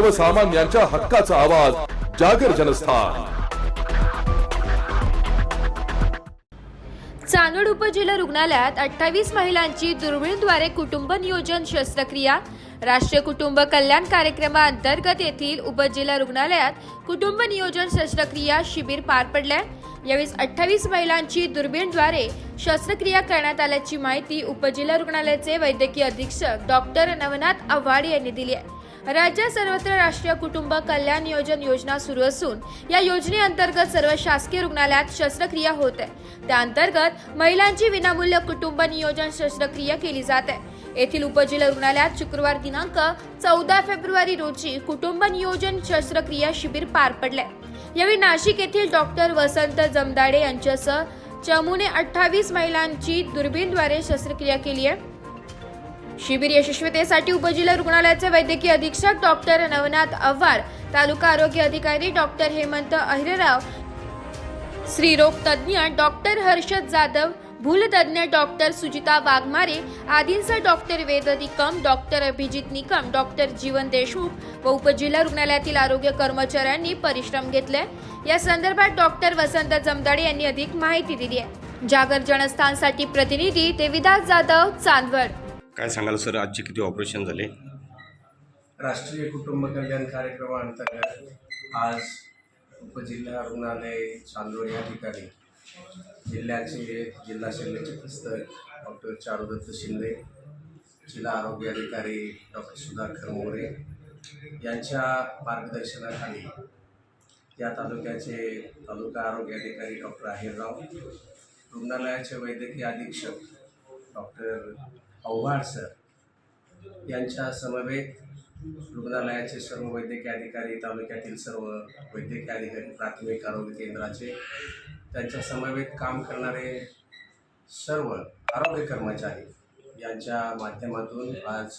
सर्वसामान्यांच्या हक्काचा आवाज जागर जनस्थान. चांदोड उपजिल्हा रुग्णालयात अठ्ठावीस महिलांची दुर्बीणद्वारे कुटुंब नियोजन शस्त्रक्रिया. राष्ट्रीय कुटुंब कल्याण कार्यक्रमाअंतर्गत येथील उपजिल्हा रुग्णालयात कुटुंब नियोजन शस्त्रक्रिया शिबिर पार पडले यावेळी अठ्ठावीस महिलांची दुर्बीणद्वारे शस्त्रक्रिया करण्यात आल्याची माहिती उपजिल्हा रुग्णालयाचे वैद्यकीय अधीक्षक डॉक्टर नवनाथ आव्हाड यांनी दिली आहे. राज्यात सर्वत्र राष्ट्रीय कुटुंब कल्याण नियोजन योजना सुरू असून या योजनेअंतर्गत सर्व शासकीय रुग्णालयात शस्त्रक्रिया होत आहे. त्या अंतर्गत महिलांची विनामूल्य कुटुंब नियोजन शस्त्रक्रिया केली जात आहे. येथील उपजिल्हा रुग्णालयात शुक्रवार दिनांक चौदा फेब्रुवारी रोजी कुटुंब नियोजन शस्त्रक्रिया शिबिर पार पडले यावेळी नाशिक येथील डॉक्टर वसंत जमदाडे यांच्यासह चमूने अठ्ठावीस महिलांची दुर्बीणद्वारे शस्त्रक्रिया केली आहे. शिबिर यशस्वीतेसाठी उपजिल्हा रुग्णालयाचे वैद्यकीय अधीक्षक डॉक्टर नवनाथ आव्हाड तालुका आरोग्य अधिकारी डॉक्टर हेमंत अहिरेराव स्त्रीरोग तज्ज्ञ डॉक्टर हर्षद जाधव भूलतज्ञ डॉक्टर सुजिता वाघमारे आदींसह doctor Ved Nikam doctor Abhijit Nikam doctor Jeevan Deshmukh व उपजिल्हा रुग्णालयातील आरोग्य कर्मचाऱ्यांनी परिश्रम घेतले. या संदर्भात डॉक्टर वसंत जमदाडे यांनी अधिक माहिती दिली आहे. जागर जनस्थानसाठी प्रतिनिधी देविदास जाधव चांदवड. काय सांगाल सर? आजचे किती ऑपरेशन झाले? राष्ट्रीय कुटुंब कल्याण कार्यक्रमाअंतर्गत आज उपजिल्हा रुग्णालय चांदोड या ठिकाणी जिल्ह्याचे जिल्हा शल्य चिकित्सक डॉक्टर चारुदत्त शिंदे जिल्हा आरोग्य अधिकारी डॉक्टर सुधाकर मोरे यांच्या मार्गदर्शनाखाली या तालुक्याचे तालुका आरोग्य अधिकारी डॉक्टर अहिरराव रुग्णालयाचे वैद्यकीय अधीक्षक डॉक्टर आव्हाड सर यांच्या समवेत रुग्णालयाचे सर्व वैद्यकीय अधिकारी तालुक्यातील सर्व वैद्यकीय अधिकारी प्राथमिक आरोग्य केंद्राचे त्यांच्या समवेत काम करणारे सर्व आरोग्य कर्मचारी यांच्या माध्यमातून आज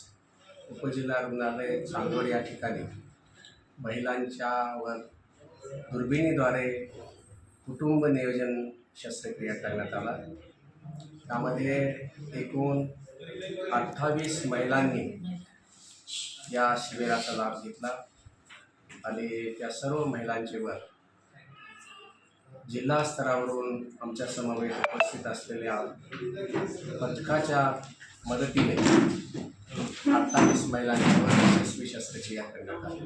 उपजिल्हा रुग्णालय चांदोड या ठिकाणी महिलांच्यावर दुर्बिणीद्वारे कुटुंब नियोजन शस्त्रक्रिया करण्यात आला. त्यामध्ये एकूण अठ्ठावीस महिलांनी या शिबिराचा लाभ घेतला आणि त्या सर्व महिलांचे वर जिल्हा स्तरावरून आमच्या समवेत उपस्थित असलेल्या पथकाच्या मदतीने अठ्ठावीस महिलांच्यावर यशस्वी शस्त्रक्रिया करण्यात आली.